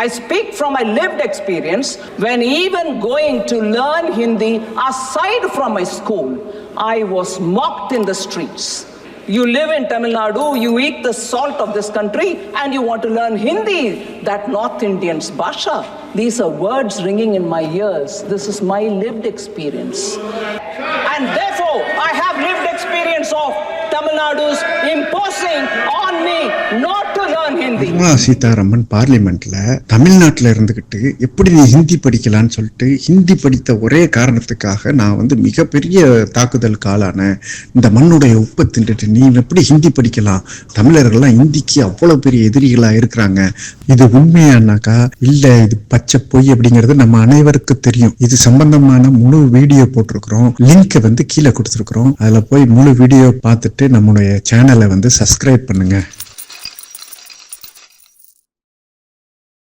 I speak from my lived experience when even going to learn Hindi aside from my school, I was mocked in the streets. You live in Tamil Nadu, you eat the salt of this country, and you want to learn Hindi, that North Indian's Basha. These are words ringing in my ears. This is my lived experience. And therefore, I have lived experience of Tamil Nadu's imposing on me not Nirmala Sitharaman பார்லிமெண்ட்ல தமிழ்நாட்டுல இருந்துகிட்டு எப்படி நீ ஹிந்தி படிக்கலான்னு சொல்லிட்டு ஹிந்தி படித்த ஒரே காரணத்துக்காக நான் வந்து மிகப்பெரிய தாக்குதலுக்கு ஆளானேன் இந்த மண்ணுடைய உப்பை தின்றுட்டு நீ எப்படி ஹிந்தி படிக்கலாம்? தமிழர்கள்லாம் ஹிந்திக்கு அவ்வளவு பெரிய எதிரிகளா இருக்கிறாங்க. இது உண்மையானாக்கா? இல்ல இது பச்சை பொய் அப்படிங்கிறது நம்ம அனைவருக்கும் தெரியும். இது சம்பந்தமான முழு வீடியோ போட்டிருக்கிறோம். லிங்க் வந்து கீழே கொடுத்துருக்குறோம். அதுல போய் முழு வீடியோ பார்த்துட்டு நம்மளுடைய சேனலை வந்து சப்ஸ்கிரைப் பண்ணுங்க.